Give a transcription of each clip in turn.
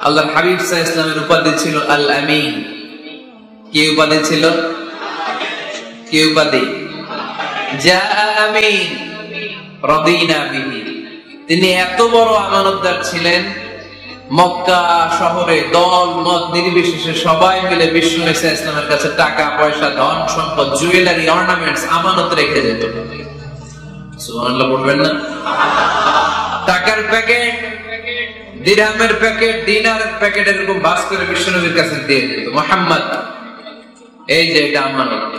আল্লাহ হাবিব সাহ ইসলামের উপাধি ছিল আল আমিন কি উপাধি ছিল? কি উপাধি? যা আমিন তিনি এত বড় আমানতদার ছিলেন, মক্কা শহরে দল, মত নির্বিশেষে সবাই মিলে বিশ্ব ইসা ইসলামের কাছে টাকা, পয়সা, ধন, সম্পদ জুয়েলারি অর্নামেন্টস আমানত রেখে যেত। সুবহানাল্লাহ বলবেন না? টাকার প্যাকেট। দিরহামের প্যাকেট, দিনারের প্যাকেট এরকম বাস করে বিশ্বনবীর কাছে দিয়ে দিত। মোহাম্মদ, এই যে এটা আমানত।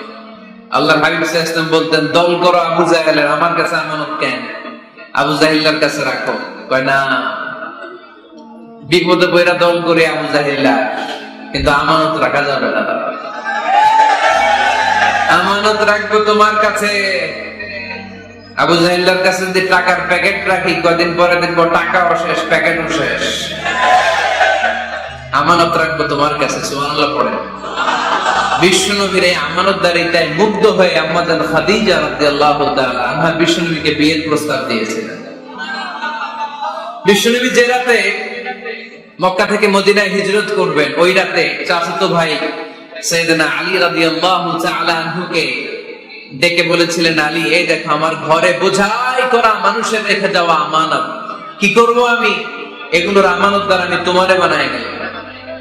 আল্লাহ হাবিব ওয়াসাল্লাম বলতেন, দল করো আবু জাহেলের, আমার কাছে আমানত কেন? আবু জাহিল্লার কাছে রাখো। কয়, না, বিপদে বইরা দল করে আবু জাহিল্লা কিন্তু আমানত রাখা যাবে না। আমানত রাখব তোমার কাছে। আবু জাহিল্লার কাছে যদি টাকার প্যাকেট রাখি কদিন পরে দেখব টাকাও শেষ, প্যাকেটও শেষ। আমানত রাখব তোমার কাছে পড়ে। বিশ্বনবীর এই আমানতদারিতায় মুগ্ধ হয়ে খাদিজা বিশ্বনবীকে বিয়ের প্রস্তাব দিয়েছিলেন। বিশ্বনবী যে রাতে মক্কা থেকে মদিনায় হিজরত করবেন, ওই রাতে চাচাতো ভাই সৈয়দনা আলী রাদিয়াল্লাহু তাআলা আনহুকে ডেকে বলেছিলেন, আলী, এই দেখো, আমার ঘরে বোঝাই করা মানুষের রেখে যাওয়া আমানত। কি করব আমি? এগুলোর আমানত দ্বারা আমি তোমারে বানায় গেলাম।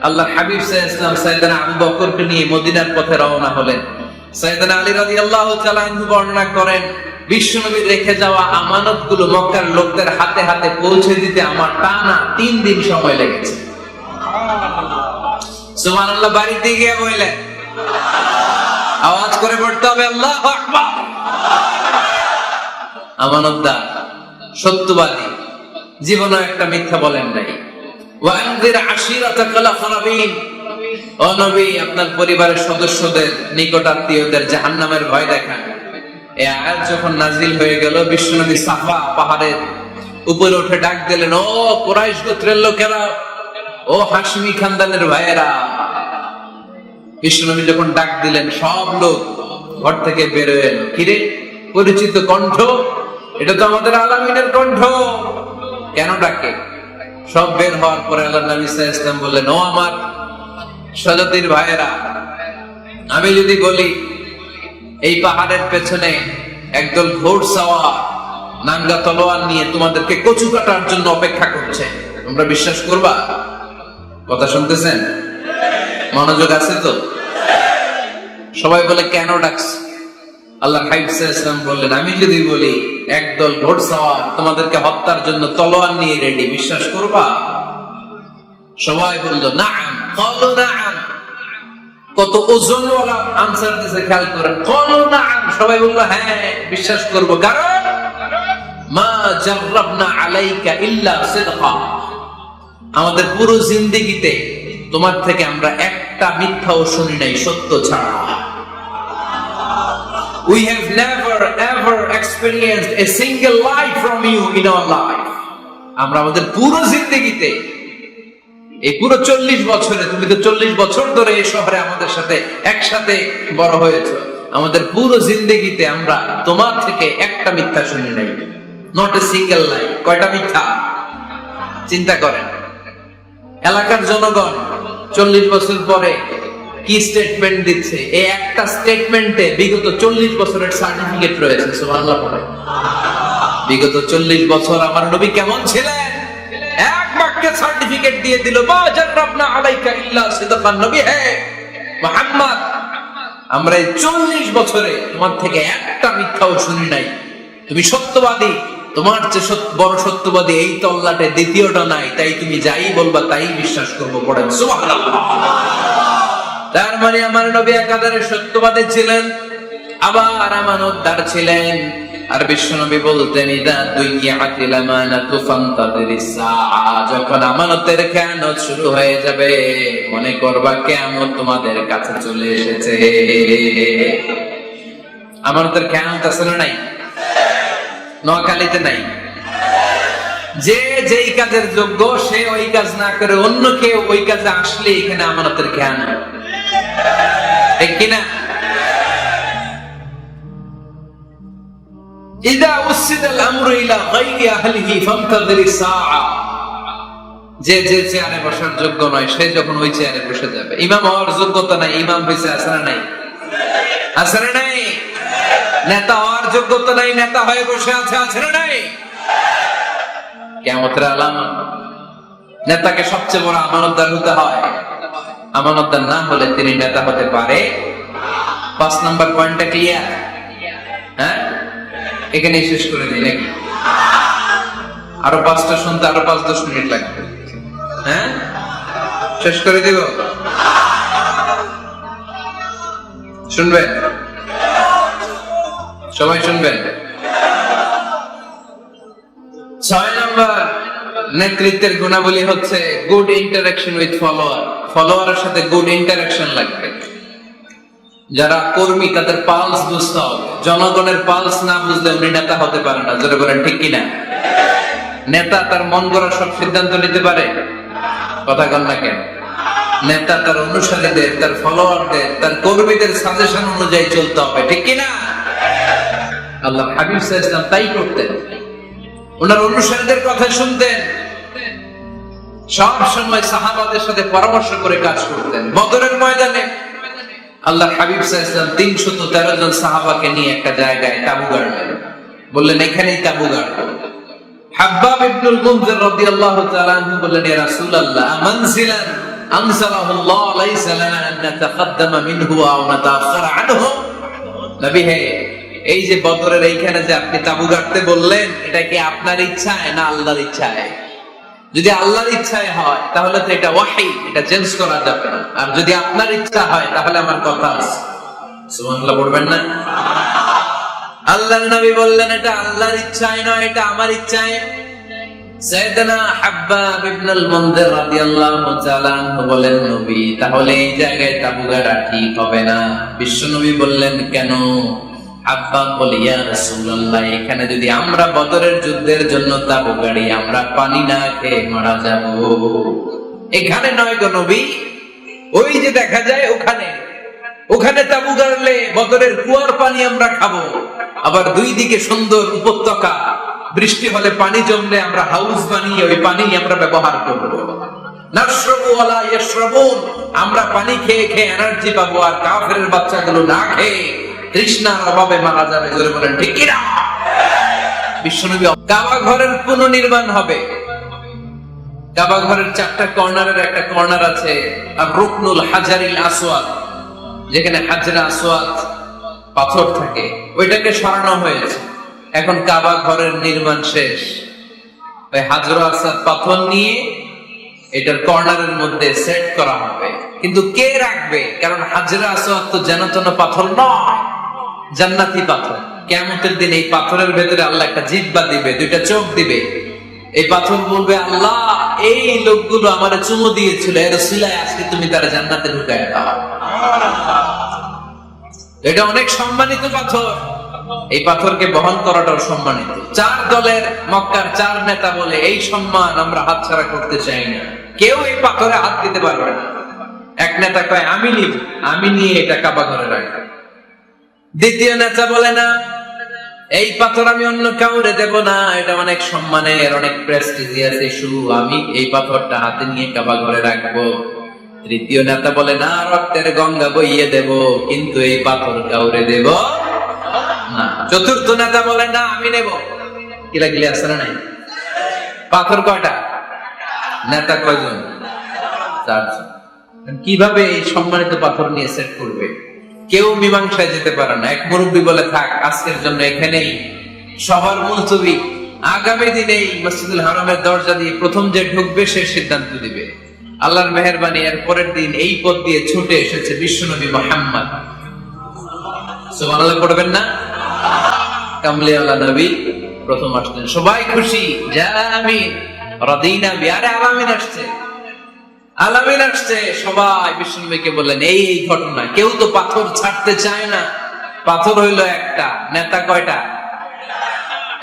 আল্লাহ হাবিব সাহ ইসলাম সাইদানা আবু বকরকে নিয়ে মদিনার পথে রওনা হলেন। সাইদানা আলী রাজি আল্লাহ বর্ণনা করেন, বিশ্বনবীর রেখে যাওয়া আমানতগুলো মক্কার লোকদের হাতে হাতে পৌঁছে দিতে আমার টানা তিন দিন সময় লেগেছে। সুমান আল্লাহ বাড়িতে গিয়ে বললেন। আওয়াজ করে পড়তে হবে, আল্লাহ আমানতদার, সত্যবাদী, জীবনে একটা মিথ্যা বলেন নাই। ওয়ানজির আশিরাতাকাল আখরাবিন ও নবী, আপনার পরিবারের সদস্যদের, নিকট আত্মীয়দের জাহান্নামের ভয় দেখান এই আয়াত যখন নাজিল হয়ে গেল বিশ্বনবী সাফা পাহাড়ের উপরে উঠে ডাক দিলেন, ও কোরাইশ গোত্রের লোকেরা, ও হাসমি খানদানের ভাইয়েরা বিশ্বনবী যখন ডাক দিলেন, সব লোক ঘর থেকে বেরোয় এলো। কিরে পরিচিত কণ্ঠ? এটা তো আমাদের আলামিনের কণ্ঠ। কেন ডাকে? সব বের হওয়ার পরে আল্লাহ নবী ইসলাম বললেন, ও আমার সজাতির ভাইয়েরা, আমি যদি বলি, এই পাহাড়ের পেছনে একদল ঘোড় সাওয়ার নাঙ্গা তলোয়ার নিয়ে তোমাদেরকে কচু কাটার জন্য অপেক্ষা করছে, তোমরা বিশ্বাস করবা? কথা শুনতেছেন? মনোযোগ আছে তো? সবাই বলে, কেন ডাকছে? আল্লাহ ইসলাম বললেন, আমি যদি বলি, একদল ঘোড়সাওয়ার তোমাদেরকে হত্যার জন্য তলোয়ার নিয়ে রেডি বিশ্বাস করবা? সবাই বলল না কত ওজনওয়ালা আনসার দিছে, খেয়াল না সবাই বলল হ্যাঁ বিশ্বাস করব। কারণ, মা আলাইকা ইল্লা আমাদের পুরো জিন্দেগিতে তোমার থেকে আমরা একটা মিথ্যাও শুনি নাই, সত্য ছাড়া। We have never, ever experienced a single lie from you in our life. আমরা আমাদের পুরো জিন্দগিতে, এই পুরো চল্লিশ বছরে, তুমি তো চল্লিশ বছর ধরে এই শহরে আমাদের সাথে একসাথে বড় হয়েছ। আমাদের পুরো জিন্দগিতে আমরা তোমার থেকে একটা মিথ্যা শুনি নাই। নট এ সিঙ্গেল লাই কয়টা মিথ্যা? চিন্তা করেন। এলাকার জনগণ চল্লিশ বছর পরে কি স্টেটমেন্ট দিচ্ছে? এই একটা স্টেটমেন্টে বিগত চল্লিশ বছরের সার্টিফিকেট রয়েছে বিগত চল্লিশ বছর আমার নবী কেমন ছিলেন? এক বাক্যে সার্টিফিকেট দিয়ে দিল, মা জাররাবনা আলাইকা ইল্লা সিদকান নবী, হে মুহাম্মদ। আমরা এই চল্লিশ বছরে তোমার থেকে একটা মিথ্যাও শুনি নাই। তুমি সত্যবাদী। তোমার যে বড় সত্যবাদী এই তল্লাটে দ্বিতীয়টা নাই, তাই তুমি যাই বলবা তাই বিশ্বাস করব, পড়েন। তার মানে আমার নবী একাধারে সত্যবাদী ছিলেন, আবার আমানতদার ছিলেন। আর বিশ্বনবী বলতেন, ইদা যখন আমানতের খেয়ানত শুরু হয়ে যাবে, মনে করবা কিয়ামত তোমাদের কাছে চলে এসেছে। আমানতের খেয়ানত না নাই? নোয়াখালীতে নাই। যে যেই কাজের যোগ্য, সে ওই কাজ না করে অন্য কেউ ওই কাজে আসলে এখানে আমানতের খেয়াল কিনা? যে যে চেয়ারে বসার যোগ্য নয়, সে যখন ওই চেয়ারে বসে যাবে। ইমাম হওয়ার যোগ্যতা নাই, ইমাম হয়েছে আসলে নাই? আসলে নাই? নেতা হওয়ার যোগ্যতা নাই, নেতা হয়ে বসে আছে আসারা নাই? কেমতের আলামা, নেতাকে সবচেয়ে বড় আমানতদার হতে হয়। আমানতদার না হলে তিনি নেতা হতে পারে পাঁচ নাম্বার পয়েন্টটা ক্লিয়ার হ্যাঁ? এখানে শেষ করে দিই, নাকি? আরও পাঁচটা শুনতে আরও পাঁচ, দশ মিনিট লাগবে। হ্যাঁ? শেষ করে দিব? শুনবেন? সবাই শুনবেন। ছয় নম্বর, নেতৃত্বের গুণাবলী হচ্ছে গুড ইন্টারাকশন উইথ ফলোয়ার ফলোয়ারের সাথে গুড ইন্টারাকশন লাগবে। যারা কর্মী, তাদের পালস বুঝতে হবে। জনগণের পালস না বুঝলে উনি নেতা হতে পারে না। জোরে বলেন, ঠিক কিনা? নেতা তার মন গড়া সব সিদ্ধান্ত নিতে পারে। কথা কন না কেন? নেতা তার অনুসারীদের, তার ফলোয়ারদের তার কর্মীদের সাজেশন অনুযায়ী চলতে হবে। ঠিক কিনা? আল্লাহ হাবিব সাহা ইসলাম তাই করতেন। ওনার অনুসারীদের কথা শুনতেন। সব সময় সাহাবাদের সাথে পরামর্শ করে কাজ করতেন। বদরের ময়দানে আল্লাহ হাবিব সাহা ইসলাম তিনশত তেরো জন সাহাবাকে নিয়ে একটা জায়গায় তাবু গাড়লেন। বললেন, এখানেই তাবু গাড়বো হাব্বাব ইবনুল মুনজির রাদিয়াল্লাহু তাআলা আনহু বললেন, ইয়া রাসূলুল্লাহ মানজিলান আনসালাহু আল্লাহ, লাইসা লানা আন নাতাকাদ্দামা মিনহু আও নাতাআখারা আনহু। নবী হে এই যে বদরের এইখানে যে আপনি তাবু গাড়তে বললেন, এটা কি আপনার ইচ্ছায় না আল্লাহর ইচ্ছায়? যদি আল্লাহর ইচ্ছায় হয়, তাহলে তো এটা ওয়াহি, এটা চেঞ্জ করা যাবে না। আর যদি আপনার ইচ্ছা হয়, তাহলে আমার কথা আছে। সুবহানাল্লাহ পড়বেন না? আল্লাহর নবী বললেন, এটা আল্লাহর ইচ্ছায় নয়, এটা আমার ইচ্ছায়। সাইয়েদনা হাব্বাব ইবনুল মুনজির রাদিয়াল্লাহু তাআলা বলেন, নবী, তাহলে এই জায়গায় তাবু গাড়া ঠিক হবে না? বিশ্ব নবী বললেন, কেন? হাব্বাব বলে, ইয়া রাসূলুল্লাহ, এখানে যদি আমরা বদরের যুদ্ধের জন্য তাবু গাড়ি, আমরা পানি না খেয়ে মারা যাব। এখানে নয় গো নবী, ওই যে দেখা যায় ওখানে ওখানে তাবু গাড়লে বদরের কুয়ার পানি আমরা আবার দুই দিকে সুন্দর উপত্যকা, বৃষ্টি হলে পানি জমলে আমরা হাউস বানিয়ে ওই পানি আমরা ব্যবহার করব। আমরা পানি খেয়ে খেয়ে এনার্জি পাবো আর কাফেরের বাচ্চাগুলো না খেয়ে অভাবে মারা যাবে বলেন, ঠিক কি না বিশ্বনবী কাবা ঘরের পুনর্নির্মাণ হবে। কাবা ঘরের চারটা কর্নারের একটা কর্নার আছে রুকনুল হাজারিল যেখানে হাজরা পাথর থাকে। ওইটাকে সরানো হয়েছে। এখন কাবা ঘরের নির্মাণ শেষ। ওই হাজরা আসাদ পাথর নিয়ে এটার কর্নারের মধ্যে সেট করা হবে। কিন্তু কে রাখবে? কারণ হাজরা আসওয়াদ তো যেন পাথর নয়। জান্নাতি পাথর। কেমতের দিন এই পাথরের ভেতরে আল্লাহ একটা জিব্বা দিবে, দুইটা চোখ দিবে। এই পাথর বলবে, আল্লাহ, এই লোকগুলো আমার চুমো দিয়েছিল, এর সিলায় আজকে তুমি তারা জান্নাতে ঢুকায় দাও। এটা অনেক সম্মানিত পাথর। এই পাথরকে বহন করাটাও সম্মানিত। চার দলের মক্কার চার নেতা বলে, এই সম্মান আমরা হাতছাড়া করতে চাই না। কেউ এই পাথরে হাত দিতে পারবে না। এক নেতা কয়, আমি নিব। আমি নিয়ে এটা কাবা ঘরে রাখব। দ্বিতীয় নেতা বলে না। এই পাথর আমি অন্য কাউরে দেব না। এটা অনেক সম্মানের, অনেক প্রেস্টিজিয়াস ইস্যু আমি এই পাথরটা হাতে নিয়ে কাবা ঘরে রাখব। তৃতীয় নেতা বলে না, রক্তের গঙ্গা বইয়ে দেব, কিন্তু এই পাথর কাউরে দেব না। চতুর্থ নেতা বলে না, আমি নেব। কি লাগলে আছে না নাই? পাথর কয়টা? নেতা কয়জন? চারজন। কীভাবে এই সম্মানিত পাথর নিয়ে সেট করবে? কেউ মীমাংসায় যেতে পারে না। এক মুরব্বী বলে, থাক, আজকের জন্য এখানেই সবার মুলতবি আগামী দিনেই মসজিদুল হারামের দরজা দিয়ে প্রথম যে ঢুকবে, সে সিদ্ধান্ত দিবে আল্লাহর মেহরবানি, এর পরের দিন এই পথ দিয়ে ছুটে এসেছে বিশ্বনবী মোহাম্মদ। সুবহানাল্লাহ পড়বেন না? কামলিওয়ালা নবী প্রথম আসলেন। সবাই খুশি? যা রাদিনা, বিয়ারে আলামিন আসছে। আলামিন আসছে, সবাই বিষ্ণুবীকে বললেন, এই এই ঘটনা, কেউ তো পাথর ছাড়তে চায় না। পাথর হইল একটা, নেতা কয়টা?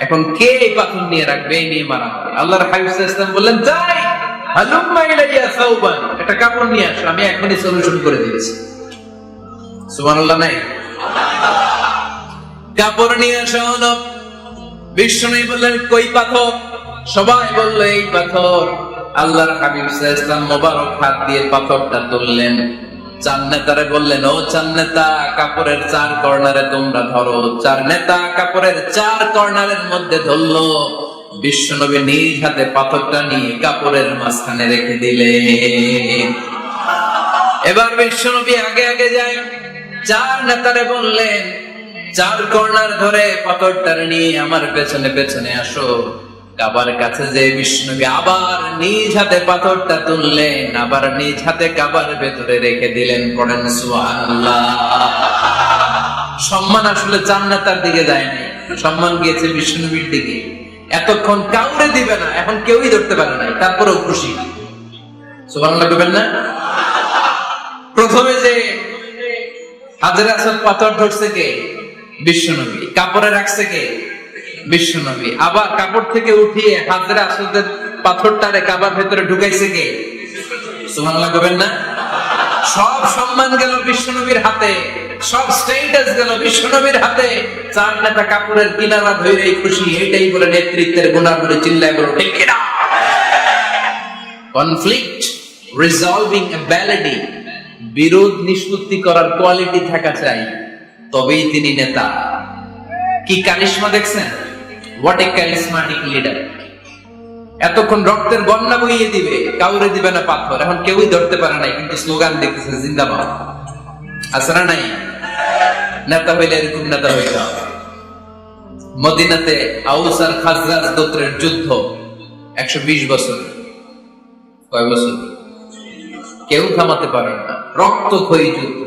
এখন কে এই পাথর নিয়ে রাখবে, এই নিয়ে মারা হবে? হাবিব সাল্লাল্লাহু বললেন, যাই একটা কাপড় নিয়ে আসো, আমি এখনই করে দিয়েছি কাপড় নিয়ে আসা বিষ্ণু বললেন, কই পাথর? সবাই বলল, এই পাথর। আল্লাহর হাবিব ওয়াসাল্লাম মোবারক হাত দিয়ে পাথরটা তুললেন। চার নেতারে বললেন, ও চার নেতা, কাপড়ের চার কর্নারে তোমরা ধরো। চার নেতা কাপড়ের চার মধ্যে ধরলো। বিশ্বনবী হাতে কাপড়ের মাঝখানে রেখে দিলেন। এবার বিশ্বনবী আগে আগে যায়। চার নেতারে বললেন, চার কর্নার ধরে পাথরটারে নিয়ে আমার পেছনে পেছনে আসো। কাবার কাছে যে বিষ্ণুবী আবার নিজ হাতে পাথরটা তুললেন, আবার নিজ হাতে কাবার ভেতরে রেখে দিলেন, পড়েন সুবহানাল্লাহ। সম্মান আসলে চার নেতার দিকে যায়নি। সম্মান গিয়েছে বিষ্ণুবীর দিকে। এতক্ষণ কাউরে দিবে না, এখন কেউই ধরতে পারে নাই, তারপরেও খুশি। সুবহানাল্লাহ করবেন না? প্রথমে যে হাজার আসল পাথর ধরছে কে? বিশ্বনবী কাপড়ে রাখছে কে? বিশ্বনবী। আবার কাপড় থেকে উঠিয়ে হাজার আসলের পাথরটারে কাবার ভেতরে ঢুকাইছে কে? সুবহানাল্লাহ করবেন না? সব সম্মান গেল বিশ্বনবীর হাতে, সব স্টেটাস গেল বিশ্বনবীর হাতে। চার নেতা কাপড়ের কিনারা ধরে খুশি, এটাই বলে নেতৃত্বের গুণা বলে চিল্লায় বলো, ঠিক কিনা? কনফ্লিক্ট রিজলভিং অ্যাবিলিটি বিরোধ নিষ্পত্তি করার কোয়ালিটি থাকা চাই, তবেই তিনি নেতা। কি কারিশমা দেখছেন? হোয়াট এ ক্যারিসমাটিক লিডার এতক্ষণ রক্তের বন্যা বইয়ে দিবে, কাউরে দিবে না পাথর। এখন কেউই ধরতে পারে নাই, কিন্তু স্লোগান দেখতেছে জিন্দাবাদ। না নাই? নেতা হইলে এরকম নেতা হবে। মদিনাতে আউস আর খাজরাজ গোত্রের যুদ্ধ একশো বিশ বছর। কয় বছর? কেউ থামাতে পারে না। রক্তক্ষয়ী যুদ্ধ।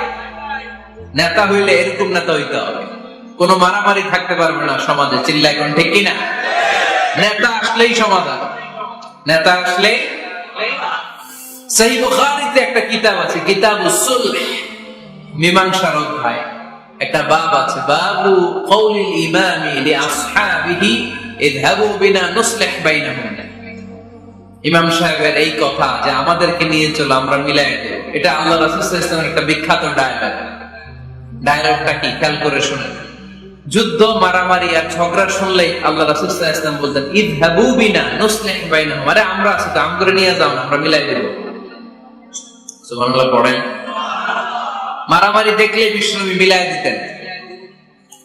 নেতা হইলে এরকম নেতা হইতে হবে। কোনো মারামারি থাকতে পারবে না সমাজে চিল্লাই কোন ঠিক কিনা? নেতা আসলেই সমাধান। নেতা আসলে সেই একটা কিতাব আছে, কিতাব মীমাংসার অধ্যায়। একটা বাব আছে, বাবু কওলিল ইমামি লি আসহাবিহি ইমাম সাহেবের এই কথা যে আমাদেরকে নিয়ে চলো, আমরা মিলাই দেব। এটা আল্লাহ রাসূল সাল্লাল্লাহু আলাইহি একটা বিখ্যাত ডায়লগ। ডায়লগটা কি? খেয়াল করে যুদ্ধ, মারামারি আর ঝগড়া শুনলে আল্লাহ ওয়াসাল্লাম বলতেন বিনা নুসলিহ বাইনাহুম। আরে আমরা আছি তো, আম করে নিয়ে যাও আমরা মিলাই সুবহানাল্লাহ, পড়েন। মারামারি দেখলে বিষ্ণুবী মিলাই দিতেন।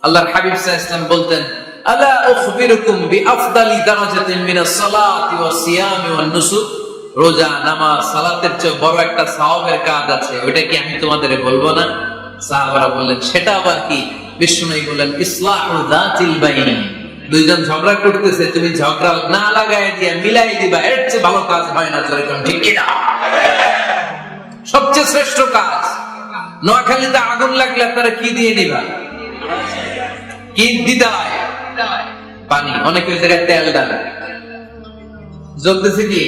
আল্লাহর হাবিব আলাইহি বলতেন উখবিরুকুম বিআফদালি দারাজাতিন মিনাস নুসুক। রোজা, নামাজ, সালাতের চেয়ে বড় একটা সওয়াবের কাজ আছে ওটা কি আমি তোমাদের বলব না? সাহাবারা বললেন, সেটা আবার কি? বিষ্ণুই বললেন, ইসলাহু যাতিল বাইন। দুইজন ঝগড়া করতেছে, তুমি ঝগড়া না লাগায় দিয়া মিলাই দিবা, এর চেয়ে ভালো কাজ হয় না যেরকম ঠিক কি না সবচেয়ে শ্রেষ্ঠ কাজ, নোয়াখালীতে আগুন লাগলে আপনারা কি দিয়ে নিবা? কি দিতে পানি। অনেক জায়গায় তেল ডালে জ্বলতেছে কি?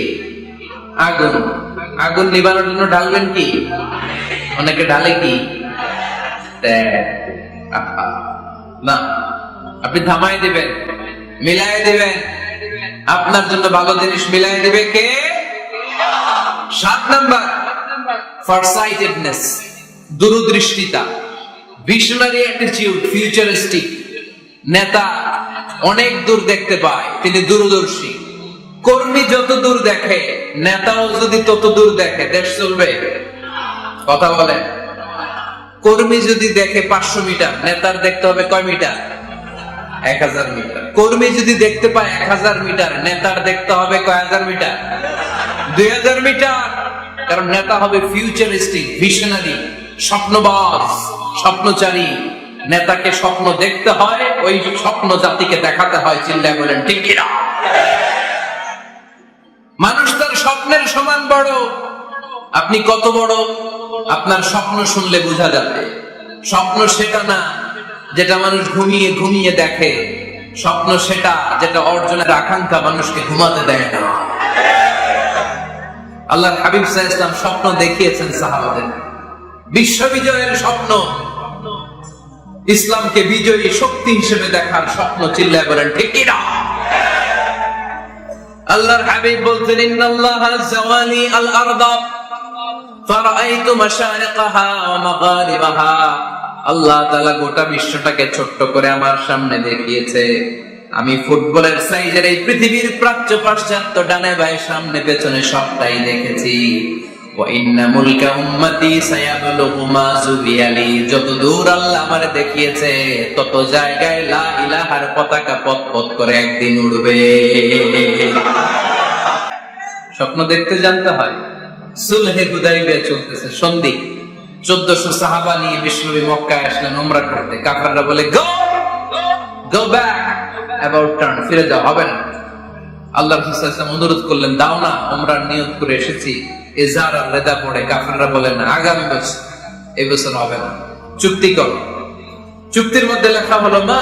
আগুন। আগুন নিবানোর জন্য ঢালবেন কি? অনেকে ঢালে কি। আপনি থামাই দিবেন, মিলাই দিবেন। আপনার জন্য ভালো জিনিস মিলাই দিবে কে? সাত নাম্বার ফারসাইটেডনেস দূরদৃষ্টিতা ভিশনারি অ্যাটিটিউড ফিউচারিস্টিক নেতা অনেক দূর দেখতে পায়, তিনি দূরদর্শী। কর্মী যত দূর দেখে, নেতাও যদি তত দূর দেখে, দেশ চলবে। কথা বলেন। কর্মী যদি দেখে পাঁচশো মিটার, নেতার দেখতে হবে কয় মিটার? এক হাজার মিটার। কর্মী যদি দেখতে পায় এক হাজার মিটার, নেতার দেখতে হবে কয় হাজার মিটার? দুই হাজার মিটার। কারণ নেতা হবে ফিউচারিস্টিক ভিশনারি স্বপ্নবাজ, স্বপ্নচারী। নেতাকে স্বপ্ন দেখতে হয়, ওই স্বপ্ন জাতিকে দেখাতে হয় চিল্লা বলেন, ঠিক কিনা? মানুষ তার স্বপ্নের সমান বড়। আপনি কত বড়? আপনার স্বপ্ন শুনলে বোঝা যাবে। স্বপ্ন সেটা না যেটা মানুষ ঘুমিয়ে ঘুমিয়ে দেখে। স্বপ্ন সেটা যেটা অর্জনের আকাঙ্ক্ষা মানুষকে ঘুমাতে দেয় না। আল্লাহর হাবিব সাহা ইসলাম স্বপ্ন দেখিয়েছেন সাহাবাদের। বিশ্ব বিজয়ের স্বপ্ন। ইসলামকে বিজয়ী শক্তি হিসেবে দেখার স্বপ্ন চিল্লায় বলেন, ঠিক না? আল্লাহর হাবিব বলতেন ইন্নাল্লাহ জাওয়ালি আল আরদা আল্লাহ তাআলা গোটা বিশ্বটাকে ছোট্ট করে আমার সামনে দেখিয়েছে। আমি ফুটবলের সাইজের এই পৃথিবীর প্রাচ্য পাশ্চাত্য ডানে বায়ে সামনে পেছনে সবটাই দেখেছি। যত দূর আল্লাহ আমারে দেখিয়েছে, তত জায়গায় লা ইলাহার পতাকা পথ পথ করে একদিন উড়বে। স্বপ্ন দেখতে জানতে হয় সুলহে হুদাইবিয়া চলতেছে। সন্ধি। চোদ্দশো সাহাবা নিয়ে বিষ্ণবী মক্কায় আসলেন, উমরা করতে। কাফাররা বলে go go back about turn ফিরে যাও, হবে না। আল্লাহ রাসূল অনুরোধ করলেন, দাও না, উমরার নিয়ত করে এসেছি। ইজার আর রেদা পড়ে। কাফাররা বলেন আগামী বছর এই বছর হবে না। চুক্তি করো। চুক্তির মধ্যে লেখা হলো, মা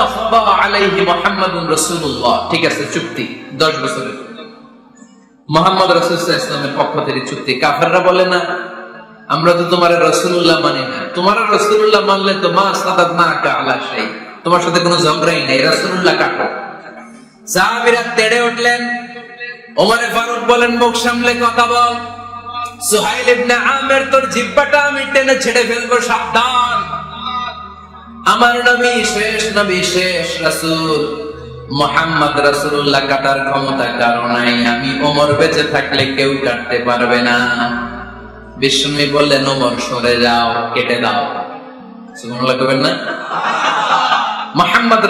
আলাইহি মুহাম্মাদুর রাসূলুল্লাহ। ঠিক আছে, চুক্তি 10 বছরের। মোহাম্মদ রসুল্লাহ ইসলামের পক্ষ থেকে চুক্তি। কাফেররা বলে, না, আমরা তো তোমার রসুল্লাহ মানি না। তোমার রসুল্লাহ মানলে তো মা সাদাত না কা আলা সেই তোমার সাথে কোনো ঝগড়াই নেই রসুল্লাহ কাটো সাহাবীরা তেড়ে উঠলেন। ওমরে ফারুক বলেন, মুখ সামলে কথা বল। ইবনে আমের, তোর জিব্বাটা আমি টেনে ছেড়ে ফেলব, সাবধান। আমার নবী শেষ নবী শেষ রাসূল। মোহাম্মদ রাসূলুল্লাহ কাটার ক্ষমতা কারও নাই। আমি ওমর বেঁচে থাকলে কেউ কাটতে পারবে না। বিষ্ণুই বললেন, ওমর, সরে যাও, কেটে দাও। কবেন না? মোহাম্মদ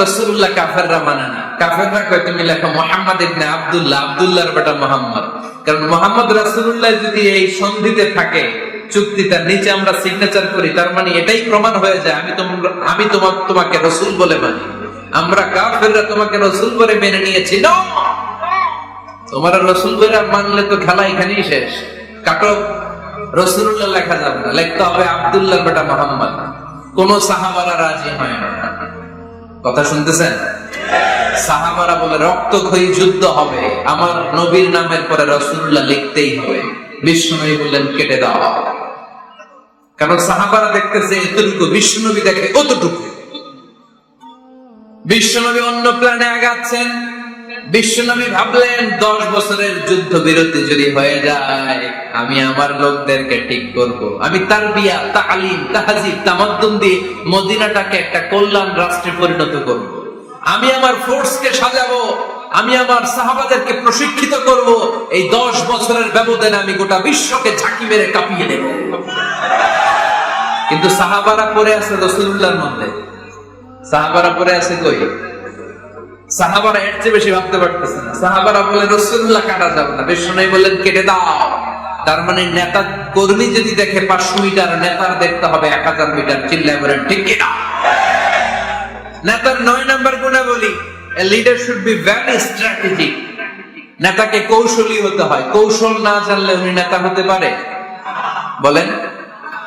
কাফেররা মানে না। কাফেররা তুমি লেখো মোহাম্মদ ইবনে বেটা মোহাম্মদ। কারণ মোহাম্মদ রাসূলুল্লাহ যদি এই সন্ধিতে থাকে চুক্তি তার নিচে আমরা সিগনেচার করি, তার মানে এটাই প্রমাণ হয়ে যায়, আমি তোমরা, আমি তোমার, তোমাকে রসুল বলে মানি। আমরা কাফেররা তোমাকে রসুল বলে মেনে নিয়েছি তোমার রসুল বলে মানলে তো খেলা এখানেই শেষ। কাটো রসুল্লাহ লেখা যাবে না। লিখতে হবে আব্দুল্লাহ বেটা মোহাম্মদ। কোন সাহাবারা রাজি হয় না। কথা শুনতেছেন? সাহাবারা বলে রক্ত রক্তক্ষয়ী যুদ্ধ হবে। আমার নবীর নামের পরে রসুল্লাহ লিখতেই হবে। বিষ্ণু বললেন, কেটে দাও। কারণ সাহাবারা দেখতেছে, এতটুকু বিষ্ণুনবী দেখে অতটুকু বিশ্বনবী অন্য প্ল্যানে আগাচ্ছেন বিশ্বনবী ভাবলেন, দশ বছরের যুদ্ধ বিরতি যদি হয়ে যায়, আমি আমার লোকদেরকে ঠিক করব। আমি তার বিয়া তালিম, তাহাজিব, তামাদ্দুন দিয়ে মদিনাটাকে একটা কল্যাণ রাষ্ট্রে পরিণত করব। আমি আমার ফোর্সকে সাজাবো, আমি আমার সাহাবাদেরকে প্রশিক্ষিত করব এই দশ বছরের ব্যবধানে আমি গোটা বিশ্বকে ঝাঁকি মেরে কাঁপিয়ে দেব কিন্তু সাহাবারা পরে আছে রসুল্লাহর মধ্যে সাহাবারা পরে আছে কই? সাহাবারা এর চেয়ে বেশি ভাবতে পারতেছে না। সাহাবারা বলে রসুল্লাহ কাটা যাবে না। বেশ বিষ্ণু বললেন, কেটে দাও। তার মানে নেতা কর্মী যদি দেখে পাঁচশো মিটার, নেতার দেখতে হবে এক হাজার মিটার, চিল্লায় বলেন, ঠিক কিনা? নেতার নয় নাম্বার বলি leader should be very strategic নেতাকে কৌশলী হতে হয়। কৌশল না জানলে উনি নেতা হতে পারে? বলেন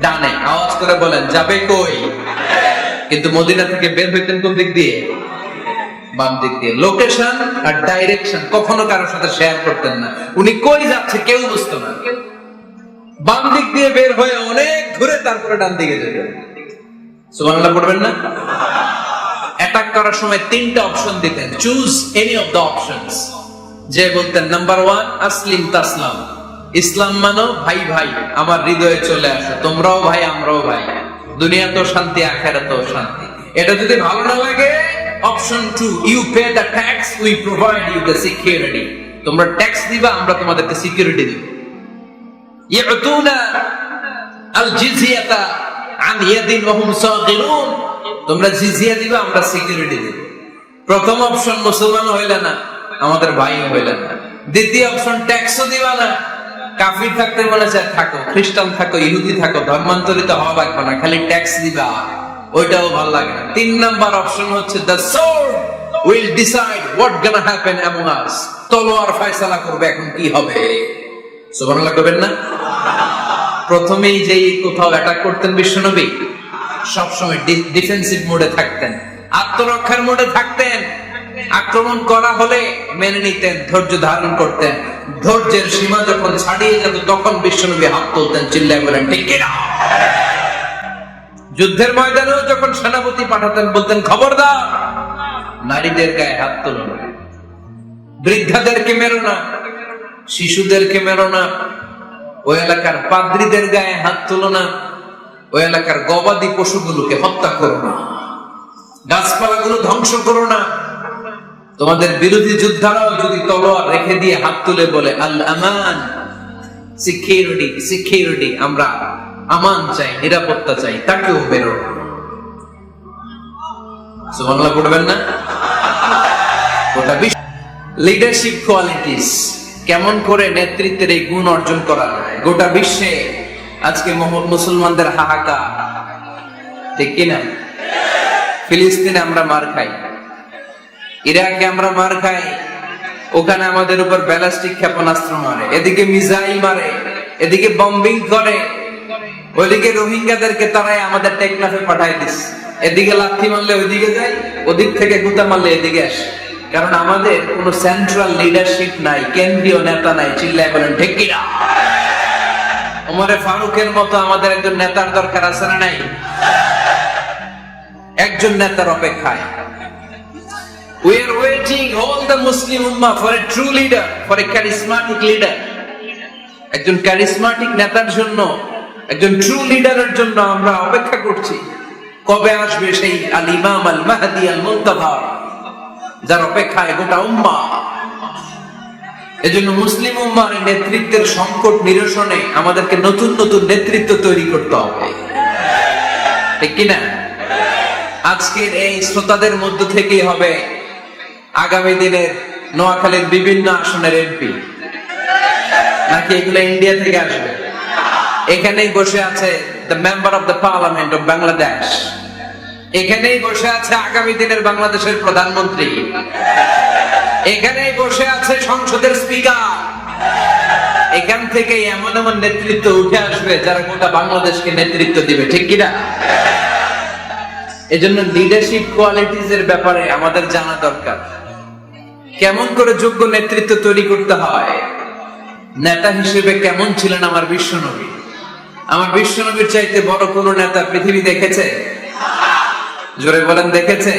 ডানে আওয়াজ করে বলেন, যাবে কই? কিন্তু মদিনা থেকে বের হইতেন কোন দিক দিয়ে? বাম দিক দিয়ে। লোকেশন আর ডাইরেকশন কখনো কারোর সাথে শেয়ার করতেন না। উনি কই যাচ্ছে কেউ বুঝতো না। বাম দিক দিয়ে বের হয়ে অনেক ঘুরে তারপরে ডান দিকে যেতেন সুবহানাল্লাহ, পড়বেন না? অ্যাটাক করার সময় তিনটা অপশন দিতেন। Choose any of the options যে বলতেন নাম্বার ওয়ান আসলিম তাসলাম ইসলাম মানো, ভাই ভাই, আমার হৃদয়ে চলে আসে। তোমরাও ভাই, আমরাও ভাই। দুনিয়া তো শান্তি আখেরা তো শান্তি। এটা যদি ভালো না লাগে option two you pay the tax we provide you the security তোমরা ট্যাক্স দিবা, আমরা তোমাদেরকে সিকিউরিটি দিব। ইয়াতুনা আল জিজিয়াতা আন ইয়াদিন ওয়া হুম সাগিরুন তোমরা জিজিয়া দিবা, আমরা সিকিউরিটি দিব। প্রথম অপশন মুসলমান হইলে না, আমাদের ভাই হইলেন না। দ্বিতীয় অপশন ট্যাক্সও দিবা না। কাফির থাকতে বলে চায় থাকো, খ্রিস্টান থাকো, ইহুদি থাকো ধর্মান্তরিত হওয়া লাগবে না, খালি ট্যাক্স দিবা। ওইটাও ভালো লাগে না। তিন নাম্বার অপশন হচ্ছে the sword will decide what gonna happen among us. তলোয়ার ফয়সালা করবে, এখন কি হবে? সুবহানাল্লাহ করবেন না? প্রথমেই যেই কোথাও অ্যাটাক করতেন বিশ্বনবী, সবসময় ডিফেন্সিভ মোডে থাকতেন। আত্মরক্ষার মোডে থাকতেন। আক্রমণ করা হলে মেনে নিতেন, ধৈর্য ধারণ করতেন। ধৈর্যের সীমা যখন ছাড়িয়ে যেত, তখন বিশ্বনবী হাত তুলতেন, চিল্লায় বলেন ঠিক কিনা? যুদ্ধের ময়দানেও যখন সেনাপতি পাঠাতেন, বলতেন, খবরদার! নারীদের গায়ে হাত তুলো না বৃদ্ধাদেরকে মেরো না, শিশুদেরকে মেরো না, ওই এলাকার পাদ্রীদের গায়ে হাত তুলো না, ওই এলাকার গবাদি পশুগুলোকে হত্যা করো না, গাছপালাগুলো ধ্বংস করো না তোমাদের বিরোধী যোদ্ধারাও যদি তলোয়ার রেখে দিয়ে হাত তুলে বলে, আল আমান, সিকিউরিটি সিকিউরিটি, আমরা আমান চাই, নিরাপত্তা চাই, তাকেও বেরো সুবহানাল্লাহ, পড়বেন না? বিশ্ব লিডারশিপ কোয়ালিটিস কেমন করে নেতৃত্বের এই গুণ অর্জন করা গোটা বিশ্বে আজকে মুসলমানদের হাহাকার, ঠিক কিনা? ফিলিস্তিনে আমরা মার খাই। ইরাকে আমরা মার খাই, ওখানে আমাদের উপর ব্যালাস্টিক ক্ষেপণাস্ত্র মারে, এদিকে মিসাইল মারে, এদিকে বম্বিং করে। ওইদিকে রোহিঙ্গাদেরকে তারাই আমাদের টেকনাফে পাঠাই দিস। এদিকে লাথি মারলে ওইদিকে যায়, ওদিক থেকে গুতা মারলে এদিকে আসে। কারণ আমাদের কোন সেন্ট্রাল লিডারশিপ নাই, কেন্দ্রীয় নেতা নাই, চিল্লায় বলেন কিনা? ওমরে ফারুকের মতো আমাদের একজন নেতার দরকার আছে না নাই? একজন নেতার অপেক্ষায়। We are waiting all the Muslim Ummah for a true leader, for a charismatic leader. একজন charismatic নেতার জন্য একজন ট্রু লিডারের জন্য আমরা অপেক্ষা করছি। কবে আসবে সেই আল ইমাম আল মাহদি আল মুনতাযা যার অপেক্ষায় গোটা উম্মা। এজন্য মুসলিম উম্মার নেতৃত্বের সংকট নিরসনে আমাদেরকে নতুন নতুন নেতৃত্ব তৈরি করতে হবে। ঠিক কিনা? আজকের এই শ্রোতাদের মধ্য থেকেই হবে আগামী দিনের নোয়াখালীর বিভিন্ন আসনের এমপি। নাকি এগুলো ইন্ডিয়া থেকে আসবে? এখানেই বসে আছে the member of the parliament of Bangladesh এখানেই বসে আছে আগামী দিনের বাংলাদেশের প্রধানমন্ত্রী। এখানেই বসে আছে সংসদের স্পিকার। এখান থেকে এমন এমন নেতৃত্ব উঠে আসবে যারা গোটা বাংলাদেশকে নেতৃত্ব দিবে, ঠিক কিনা? এজন্য লিডারশিপ কোয়ালিটিজ এর ব্যাপারে আমাদের জানা দরকার। কেমন করে যোগ্য নেতৃত্ব তৈরি করতে হয়? নেতা হিসেবে কেমন ছিলেন আমার বিশ্বনবী? আমার বিশ্বনবীর চাইতে বড় কোন নেতা পৃথিবী দেখেছে? জোরে বলেন, দেখেছে?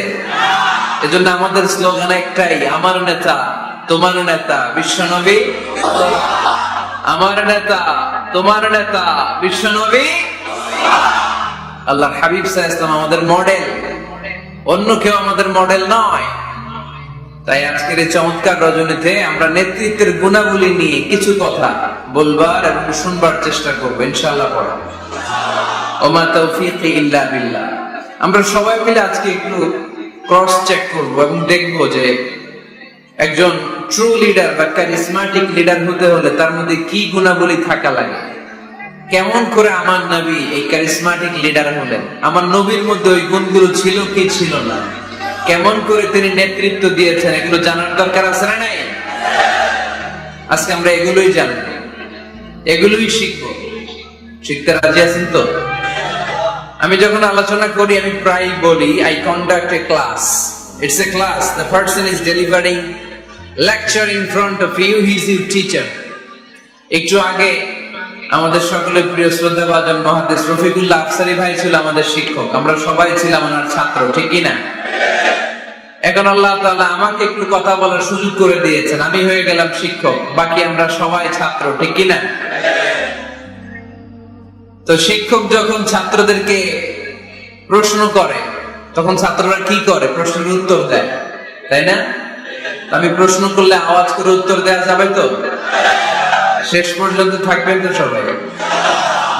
এজন্য আমাদের স্লোগান একটাই আমার নেতা তোমার নেতা, বিশ্বনবী। আমার নেতা তোমার নেতা, বিশ্বনবী। আল্লাহ হাবিব সাহা ইসলাম আমাদের মডেল অন্য কেউ আমাদের মডেল নয়। তাই আজকের এই চমৎকার রজনীতে আমরা নেতৃত্বের গুণাবলী নিয়ে কিছু কথা বলবার এবং শুনবার চেষ্টা করব, ইনশাআল্লাহ পড়া ওমা তৌফিক ইল্লা বিল্লাহ। আমরা সবাই মিলে আজকে একটু ক্রস চেক করব এবং দেখব যে একজন ট্রু লিডার বা ক্যারিসমাটিক লিডার হতে হলে তার মধ্যে কি গুণাবলী থাকা লাগে? কেমন করে আমার নবী এই ক্যারিসমাটিক লিডার হলেন? আমার নবীর মধ্যে ওই গুণগুলো ছিল কি ছিল না? কেমন করে তিনি নেতৃত্ব দিয়েছেন, এগুলো জানার দরকার আছে না নাই? আজকে আমরা এগুলোই জানব। এগুলোই শিখব। শিখতে রাজি আছেন তো? আমি যখন আলোচনা করি, আমি প্রায় বলি I conduct a class it's a class the person is delivering lecture in front of you his you teacher একটু আগে আমাদের সকলের প্রিয় শ্রদ্ধা ভাজন মহাদেশ রফিকুল্লাহ আফসারি ভাই ছিল আমাদের শিক্ষক। আমরা সবাই ছিলাম ওনার ছাত্র, ঠিক না? এখন আল্লাহ তাআলা আমাকে একটু কথা বলার সুযোগ করে দিয়েছেন। আমি হয়ে গেলাম শিক্ষক, বাকি আমরা সবাই ছাত্র, ঠিক না তো শিক্ষক যখন ছাত্রদেরকে প্রশ্ন করে, তখন ছাত্ররা কি করে? প্রশ্নের উত্তর দেয়, তাই না? আমি প্রশ্ন করলে আওয়াজ করে উত্তর দেওয়া যাবে তো? শেষ পর্যন্ত থাকবেন তো সবাই?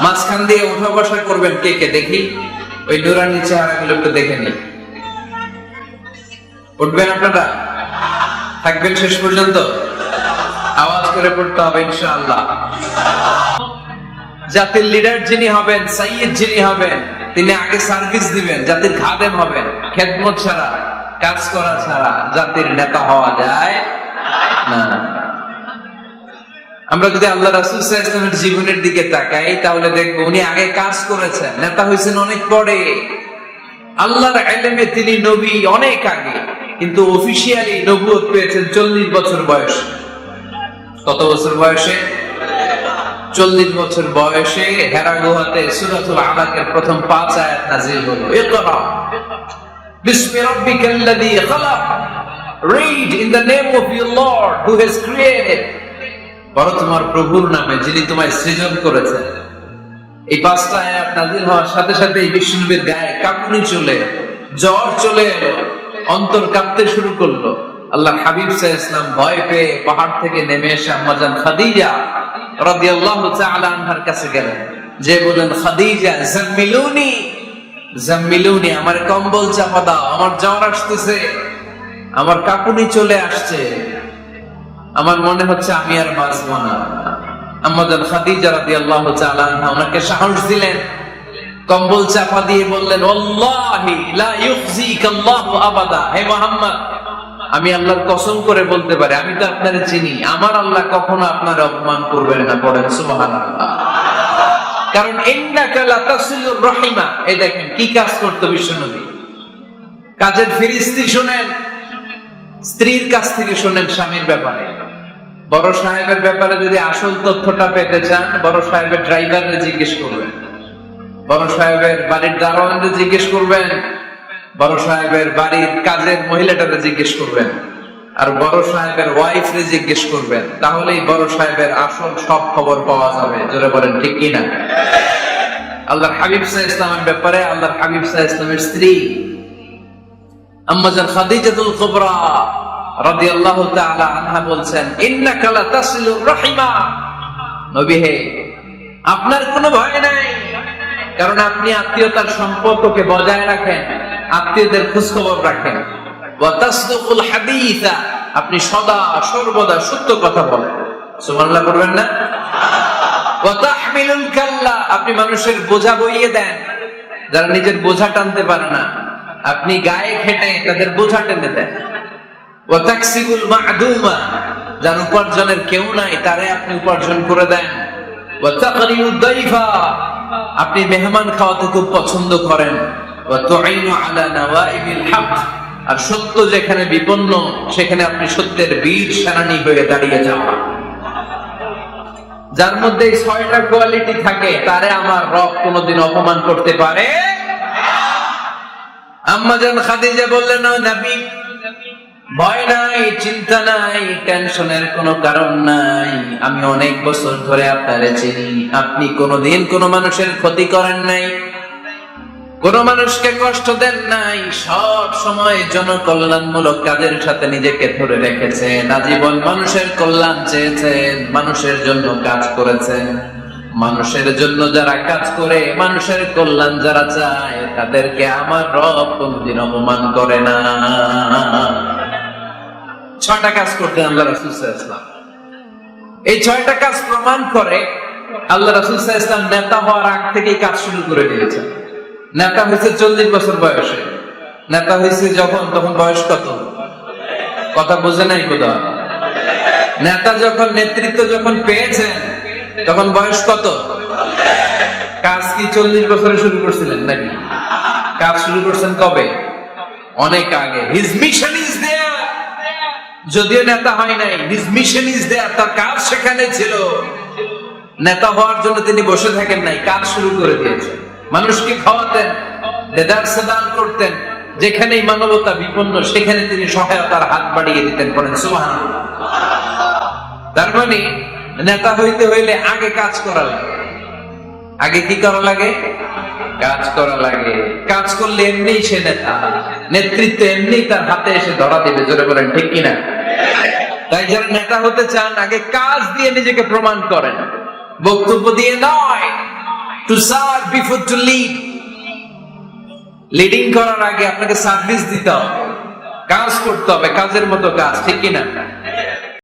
মাঝখান দিয়ে উঠা বসা করবেন কে কে দেখি? ওই ডোরার নিচে হারাগুলো একটু দেখে নি উঠবেন আপনারা? থাকবেন শেষ পর্যন্ত। আওয়াজ করে পড়তে হবে ইনশাআল্লাহ। জাতির লিডার যিনি হবেন, সাইয়েদ যিনি হবেন, তিনি আগে সার্ভিস দিবেন, জাতির খাদেম হবেন। খেদমত ছাড়া, কাজ করা ছাড়া জাতির নেতা হওয়া যায় না। আমরা যদি আল্লাহ রাসুল ইসলামের জীবনের দিকে তাকাই, তাহলে দেখব উনি আগে কাজ করেছেন, নেতা হয়েছেন অনেক পরে। আল্লাহর এলেমে তিনি নবী অনেক আগে। কিন্তু অফিসিয়ালি নবুয়ত পেয়েছেন চল্লিশ বছর বয়স। কত বছর বয়সে? চল্লিশ বছর বয়সে হেরা গুহাতে সুরাতুল আলাকের প্রথম পাঁচ আয়াত নাজিল হলো। read in the name of your lord who বড় তোমার প্রভুর নামে যিনি তোমায় সৃজন করেছেন। এই পাঁচটা আয়াত নাজিল হওয়ার সাথে সাথে এই বিষ্ণুনবীর গায়ে কাঁপুনি চলে জ্বর চলে এলো। অন্তর কাঁপতে শুরু করল। আল্লাহ হাবিব সাহেব ইসলাম ভয় পেয়ে পাহাড় থেকে নেমে এসে আম্মাজান খাদিজা রাদিয়াল্লাহু তাআলা আনহার কাছে গেলেন। যে বলেন খাদিজা, জাম্মিলুনি জাম্মিলুনি, আমার কম্বল চাপা দাও, আমার জ্বর আসতেছে, আমার কাকুনি চলে আসছে। আমার মনে হচ্ছে আমি আর বাঁচবো না। আমাদের খাদিজা রাদিয়াল্লাহু তাআলা আনহা ওনাকে সাহস দিলেন। কম্বল চাপা দিয়ে বললেন হে মুহাম্মদ, আমি আল্লাহর কসম করে বলতে পারি, আমি তো আপনারে চিনি। আমার আল্লাহ কখনো আপনার অপমান করবেন না পড়েন সুবহানাল্লাহ। কারণ রহিমা। এই দেখেন, কি কাজ করতে বিশ্বনবী? কাজের ফিরিস্তি শোনেন, স্ত্রীর কাছ থেকে শোনেন স্বামীর ব্যাপারে। বড় সাহেবের ব্যাপারে যদি আসল তথ্যটা পেতে চান, বড় সাহেবের ড্রাইভারকে জিজ্ঞেস করবেন। বড় সাহেবের বাড়ির দারোয়ানকে জিজ্ঞেস করবেন, বড় সাহেবের বাড়ির কাজের মহিলাটাকে জিজ্ঞেস করবেন, আর বড় সাহেবের ওয়াইফ রে জিজ্ঞেস করবেন। তাহলেই বড় সাহেবের আসল সব খবর পাওয়া যাবে। জোরে বলেন, ঠিক কিনা? আল্লাহর হাবিব সাহ ইসলামের ব্যাপারে আল্লাহর হাবিব সাহ ইসলামের স্ত্রী আম্মাজান খাদিজাতুল কুবরা রাদিয়াল্লাহু তাআলা আনহা বলছেন, ইন্নাকা লা তাসিলুর রাহিমা। নবী হে, আপনার কোনো ভয় নাই। কারণ আপনি আত্মীয়তার সম্পর্ককে বজায় রাখেন, আত্মীয়দের খোঁজ খবর রাখেন আপনি সদা, সর্বদা সত্য কথা বলেন। সুবহানাল্লাহ করবেন না? আপনি মানুষের বোঝা বইয়ে দেন। যারা নিজের বোঝা টানতে পারে না, আপনি গায়ে খেটে তাদের বোঝা টেনে দেন। ও তাকসিবুল মা'দুমা, যার উপার্জনের কেউ নাই, তারে আপনি উপার্জন করে দেন। আপনি মেহমান খাওয়াতে খুব পছন্দ করেন। আর সত্য যেখানে বিপন্ন, সেখানে আপনি সত্যের বীর সেনানী হয়ে দাঁড়িয়ে যাওয়া যার মধ্যে ছয়টা কোয়ালিটি থাকে, তারে আমার রব কোনোদিন অপমান করতে পারে? আম্মাজান খাদিজা বললেন, "ও নবী ভয় নাই, চিন্তা নাই, টেনশনের কোনো কারণ নাই। আমি অনেক বছর ধরে আপনারে চিনি। আপনি কোনোদিন কোনো মানুষের ক্ষতি করেন নাই। কোন মানুষকে কষ্ট দেন নাই। সব সময় জনকল্যাণমূলক কাজের সাথে নিজেকে ধরে রেখেছেন। আজীবন মানুষের কল্যাণ চেয়েছেন, মানুষের জন্য কাজ করেছেন। মানুষের জন্য যারা কাজ করে, মানুষের কল্যাণ যারা চায়, তাদেরকে আমার রব কোনদিন অপমান করে না। ছয়টা কাজ করতে আল্লাহ রাসুল ইসলাম এই ছয়টা কাজ প্রমাণ করে আল্লাহ রাসুল ইসলাম নেতা হওয়ার আগ থেকেই কাজ শুরু করে দিয়েছেন। নেতা হয়েছে চল্লিশ বছর বয়সে। নেতা হয়েছে যখন, তখন বয়স কত? কথা বোঝে নাই কোথা নেতা যখন নেতৃত্ব যখন পেয়েছেন, তখন বয়স কত? কাজ কি চল্লিশ বছরে শুরু করছিলেন নাকি? কাজ শুরু করছেন কবে? অনেক আগে। হিজ মিশন ইজ যদিও নেতা হয় নাই হিজ মিশন ইজ দেয়ার তার কাজ সেখানে ছিল। নেতা হওয়ার জন্য তিনি বসে থাকেন নাই, কাজ শুরু করে দিয়েছেন। মানুষকে খাওয়াতেন দেদার সেদান করতেন, যেখানেই মানবতা বিপন্ন, সেখানে তিনি সহায়তার হাত বাড়িয়ে দিতেন, বলেন সুবহান তার মানে নেতা হইতে হইলে আগে কাজ করা লাগে। আগে কি করা লাগে? কাজ করা লাগে। কাজ করলে এমনি সে নেতা, নেতৃত্ব এমনি তার হাতে এসে ধরা দেবে, জোরে বলেন, ঠিক কিনা? তাই যারা নেতা হতে চান, আগে কাজ দিয়ে নিজেকে প্রমাণ করেন। বক্তব্য দিয়ে নয় to serve before to lead leading করার আগে আপনাকে সার্ভিস দিতে হবে। কাজ করতে হবে, কাজের মতো কাজ, ঠিক কিনা?